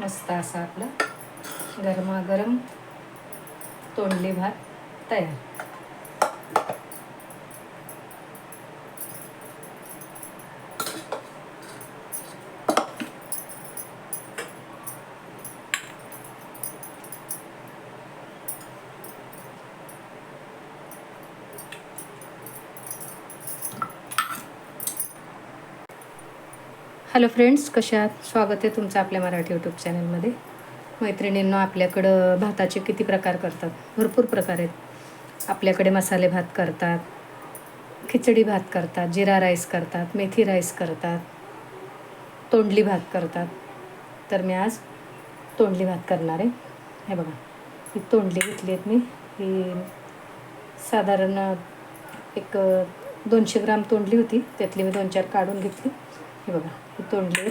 मस्त असा आपला गरमागरम तोंडली भात तयार. हॅलो फ्रेंड्स कशा आहात? स्वागत आहे तुमचं आपल्या मराठी यूट्यूब चॅनलमध्ये मैत्रिणींनो आपल्याकडं भाताचे किती प्रकार करतात? भरपूर प्रकार आहेत. आपल्याकडे मसाले भात करतात खिचडी भात करतात जिरा राईस करतात मेथी राईस करतात तोंडली भात करतात. तर मी आज तोंडली भात करणार आहे. हे बघा ही तोंडली घेतली आहेत मी. ही साधारण एक दोनशे ग्राम तोंडली होती. त्यातली मी दोन चार काढून घेतली. हे बघा. ही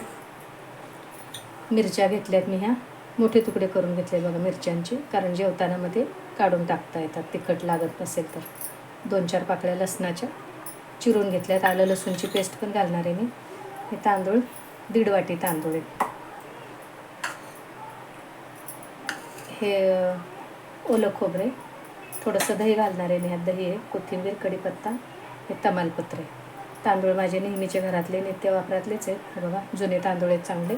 मिरच्या घेतल्यात मी ह्या. मोठे तुकडे करून घेतले बघा मिरच्यांचे. कारण जेवतानामध्ये काढून टाकता येतात. तिखट लागत नसेल तर. दोन चार पाकळ्या लसणाच्या चिरून घेतल्यात. आलं लसूणची पेस्ट पण घालणार आहे मी. हे तांदूळ दीड वाटी तांदूळ आहे. हे ओलं खोबरे थोडंसं दही घालणार आहे मी. ह्यात दही आहे. कोथिंबीर कढीपत्ता हे तमालपत्र आहे. तांदूळ माझे नेहमीचे घरातले नित्य वापरातलेच आहेत. हे बघा जुने तांदूळ आहेत चांगले.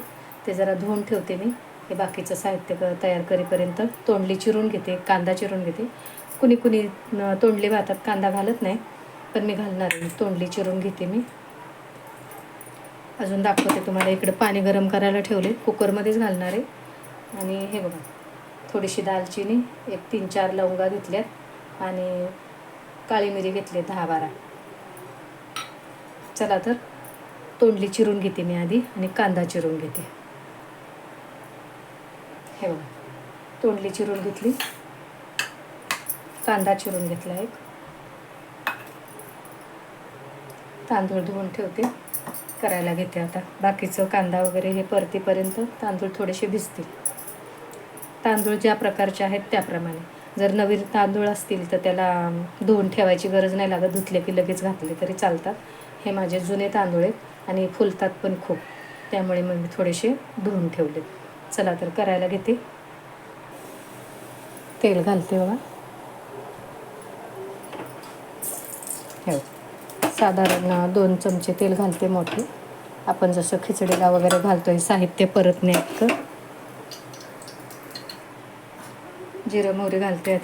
ते जरा धुवून ठेवते मी. हे बाकीचं साहित्य क- तयार करेपर्यंत तोंडली चिरून घेते कांदा चिरून घेते. कुणी कुणी तोंडले तोंडली भातात कांदा घालत नाही पण मी घालणार आहे. तोंडली चिरून घेते मी. अजून दाखवते तुम्हाला इकडं पाणी गरम करायला ठेवले. कुकरमध्येच घालणार आहे. आणि हे बघा थोडीशी दालचिनी एक तीन चार लवंगा घेतल्यात. आणि काळी मिरी घेतली दहा बारा. चला तर. तोंडली चिरून घेते मी आधी आणि कांदा चिरून घेते. हे बघा. तोंडली चिरून घेतली. कांदा चिरून घेतला एक. तांदूळ धुवून ठेवते. करायला घेते आता. बाकीचं कांदा वगैरे हे परतीपर्यंत तांदूळ थोडेसे भिजतील. तांदूळ ज्या प्रकारचे आहेत त्याप्रमाणे. जर नवीन तांदूळ असतील तर त्याला धुवून ठेवायची गरज नाही लागत. धुतले की लगेच घातले तरी चालतात. हे माझे जुने तांदूळ आहेत आणि फुलतात पण खूप. त्यामुळे मग मी थोडेसे धुवून ठेवले चला तर करायला घेते. तेल घालते बघा. हे साधारण दोन चमचे तेल घालते मोठे. आपण जसं खिचडीला वगैरे घालतोय साहित्य परत नाही जिरं मोहरी घालते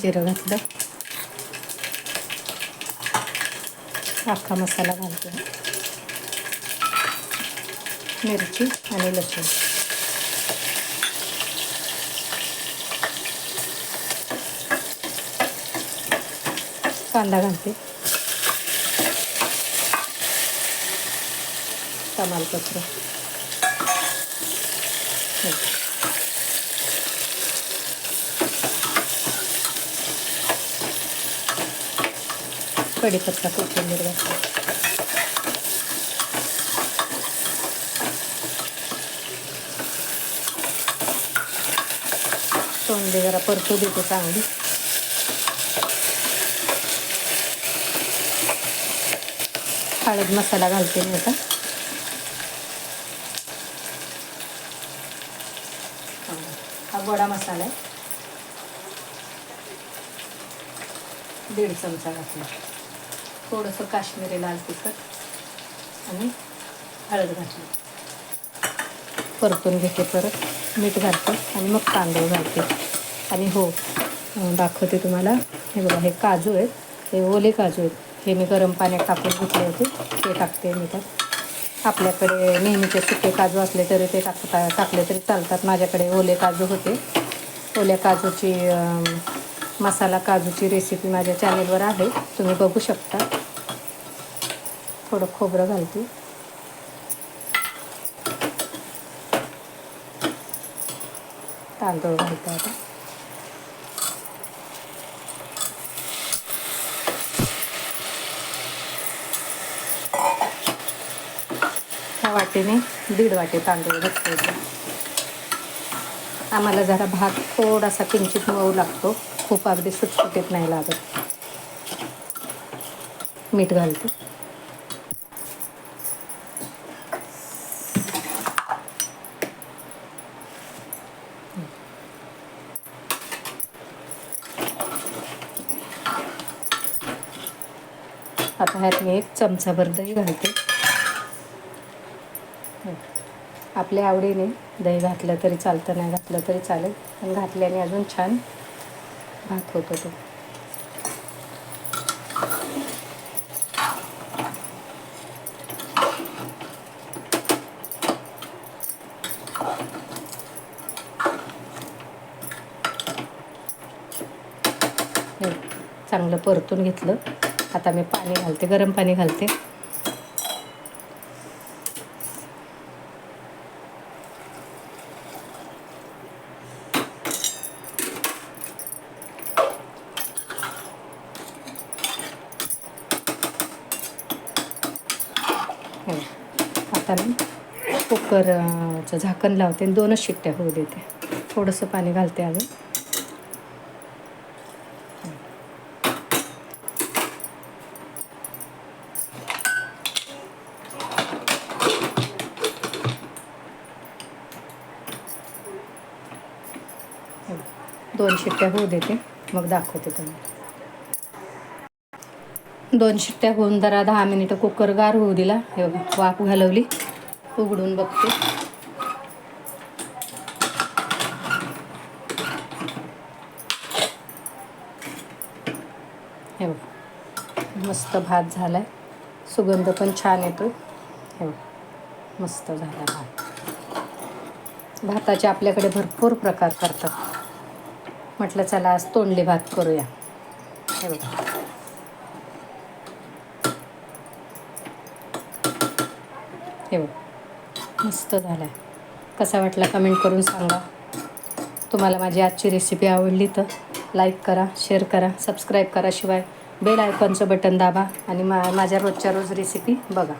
आधी. जिरं घातलं अख्खा मसाला घालते मिरची आणि लसूण कांदा घालते तमालपत्र कढीपत्ता कोथिंबीर घातली. सोंडे जरा परतू देते चांगली. हळद मसाला घालते मी आता. हा गोडा मसाला आहे. दीड चमचा घातला. थोडंसं काश्मीरी लाल तिखट आणि हळद घातली. परतून घेते परत मीठ घालते आणि मग तांदूळ घालते. आणि हो दाखवते तुम्हाला. हे बघा हे काजू आहेत हे ओले काजू आहेत. हे मी गरम पाण्यात टाकून घेतले होते ते टाकते मी त्यात आपल्याकडे नेहमीचे सुके काजू असले तरी ते टाकता टाकले तरी चालतात. माझ्याकडे ओले काजू होते. ओल्या काजूची मसाला काजूची रेसिपी माझ्या चॅनेलवर आहे. तुम्ही बघू शकता. थोडं खोबरं घालते. तांदूळ घालते आता. ह्या वाटेने दीड वाटे तांदूळ घातले आम्हाला जरा भात थोडासा किंचित मऊ लागतो. खूप अगदी सुटसुटीत नाही लागत. मीठ घालते. आता ह्यात मी एक चमचाभर दही घालते. आपल्या आवडीने दही घातलं तरी चालतं नाही घातलं तरी चालेल पण घातल्याने अजून छान भात होतो तो. चांगलं परतून घेतलं. आता मी पाणी घालते गरम पाणी घालते. हो. आता मी कुकरचं झाकण लावते आणि दोनच शिट्ट्या होऊ देते. थोडंसं पाणी घालते अजून. हो. दोन शिट्ट्या होऊ देते. मग दाखवते तुम्हाला. दोन शिट्ट्या होऊन जरा दहा मिनिटं कुकर गार होऊ दिला. हे बघा वाफ घालवली. उघडून बघते. हे बघा मस्त भात झालाय. सुगंध पण छान येतो हे मस्त झाला भात. भाताचे आपल्याकडे भरपूर प्रकार करतात. म्हटलं चला आज तोंडली भात करूया. हे बघा. हे बघ. मस्त झाला आहे कसा वाटला कमेंट करून सांगा. तुम्हाला माझी आजची रेसिपी आवडली तर लाईक करा शेअर करा सबस्क्राईब करा शिवाय बेल आयकॉनचं बटन दाबा आणि मा माझ्या रोजच्या रोज रेसिपी बघा.